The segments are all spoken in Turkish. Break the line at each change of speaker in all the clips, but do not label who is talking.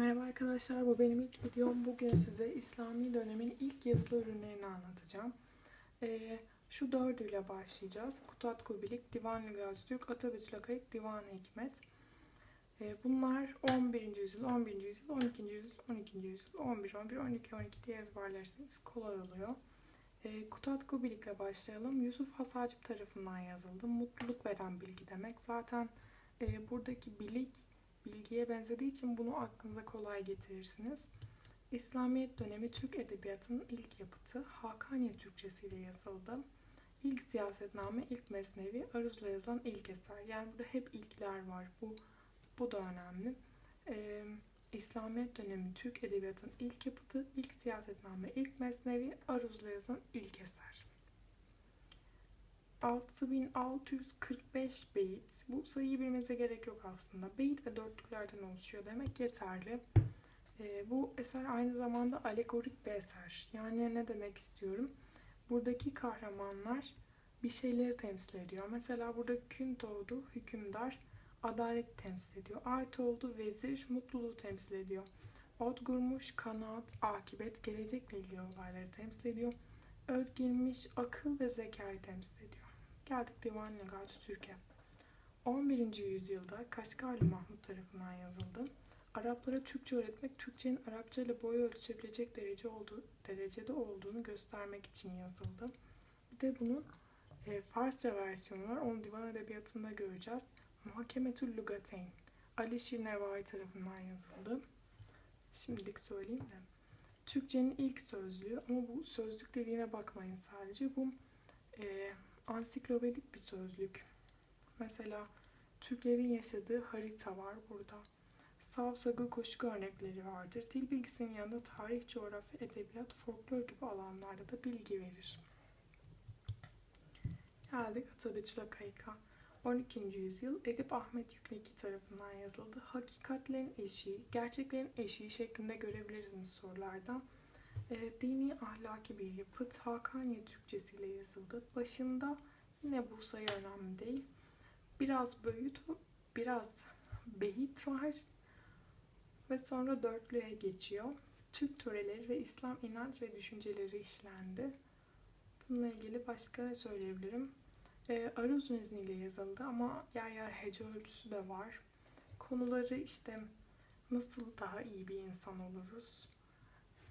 Merhaba arkadaşlar, bu benim ilk videom. Bugün size İslami dönemin ilk yazılı ürünlerini anlatacağım. Ee, şu dördüyle başlayacağız. Kutat Kubilik, Divan Lügâs Türk, Atabüs Lakayık, Divan Hikmet. Ee, bunlar 11. yüzyıl, 11. yüzyıl, 12. yüzyıl, 12. yüzyıl, 11, 11, 12, 12 diye ezberlerseniz kolay oluyor. Ee, Kutat Kubilik'le başlayalım. Yusuf Hasacip tarafından yazıldı. Mutluluk veren bilgi demek. Zaten e, buradaki bilik bilgiye benzediği için bunu aklınıza kolay getirirsiniz. İslamiyet dönemi Türk Edebiyatı'nın ilk yapıtı Hakaniye Türkçesi ile yazıldı. İlk siyasetname, ilk mesnevi, aruzla yazan ilk eser. Yani burada hep ilkler var. Bu bu da önemli. Ee, İslamiyet dönemi Türk Edebiyatı'nın ilk yapıtı, ilk siyasetname, ilk mesnevi, aruzla yazan ilk eser. 6645 beyit. Bu sayıyı bilmenize gerek yok aslında. Beyit ve dörtlüklerden oluşuyor demek yeterli. Ee, bu eser aynı zamanda alegorik bir eser. Yani ne demek istiyorum? Buradaki kahramanlar bir şeyleri temsil ediyor. Mesela burada kün doğdu, hükümdar, adalet temsil ediyor. Ait oldu, vezir, mutluluğu temsil ediyor. Ot gurmuş, kanaat, akibet, gelecekle ilgili olayları temsil ediyor. Öd girmiş, akıl ve zekayı temsil ediyor. Geldik Divan Legatü Türkiye. 11. yüzyılda Kaşgarlı Mahmut tarafından yazıldı. Araplara Türkçe öğretmek, Türkçenin Arapça ile boyu ölçebilecek derece olduğu, derecede olduğunu göstermek için yazıldı. Bir de bunun e, Farsça versiyonu var. Onu divan edebiyatında göreceğiz. Muhakemetül Lugateyn. Ali Şir Nevai tarafından yazıldı. Şimdilik söyleyeyim de. Türkçenin ilk sözlüğü ama bu sözlük dediğine bakmayın sadece. Bu e, ansiklopedik bir sözlük. Mesela Türklerin yaşadığı harita var burada. Savsagı koşuk örnekleri vardır. Dil bilgisinin yanında tarih, coğrafya, edebiyat, folklor gibi alanlarda da bilgi verir. Geldik Atabetül Kayık'a. 12. yüzyıl Edip Ahmet Yükleki tarafından yazıldı. Hakikatlerin eşiği, gerçeklerin eşiği şeklinde görebilirsiniz sorulardan. E, dini ahlaki bir yapıt Hakaniye Türkçesiyle yazıldı. Başında yine bu sayı önemli değil. Biraz böğüt, biraz behit var ve sonra dörtlüğe geçiyor. Türk töreleri ve İslam inanç ve düşünceleri işlendi. Bununla ilgili başka ne söyleyebilirim? E, Aruz nezniyle yazıldı ama yer yer hece ölçüsü de var. Konuları işte nasıl daha iyi bir insan oluruz?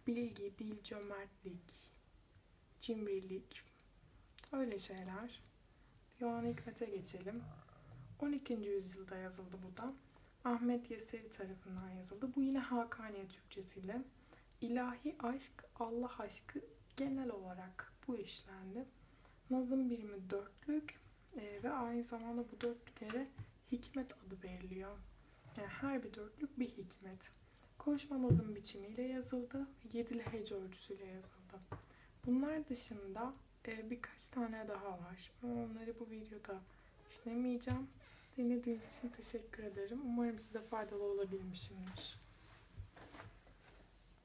Bilgi, dil, cömertlik, cimrilik, öyle şeyler. Divan Hikmet'e geçelim. 12. yüzyılda yazıldı bu da. Ahmet Yesevi tarafından yazıldı. Bu yine Hakaniye Türkçesiyle. İlahi aşk, Allah aşkı genel olarak bu işlendi. Nazım birimi dörtlük e, ve aynı zamanda bu dörtlüklere hikmet adı veriliyor. Yani her bir dörtlük bir hikmet. Konuşma nazım biçimiyle yazıldı. Yedili hece ölçüsüyle yazıldı. Bunlar dışında e, birkaç tane daha var. Onları bu videoda işlemeyeceğim. Dinlediğiniz için teşekkür ederim. Umarım size faydalı olabilmişimdir.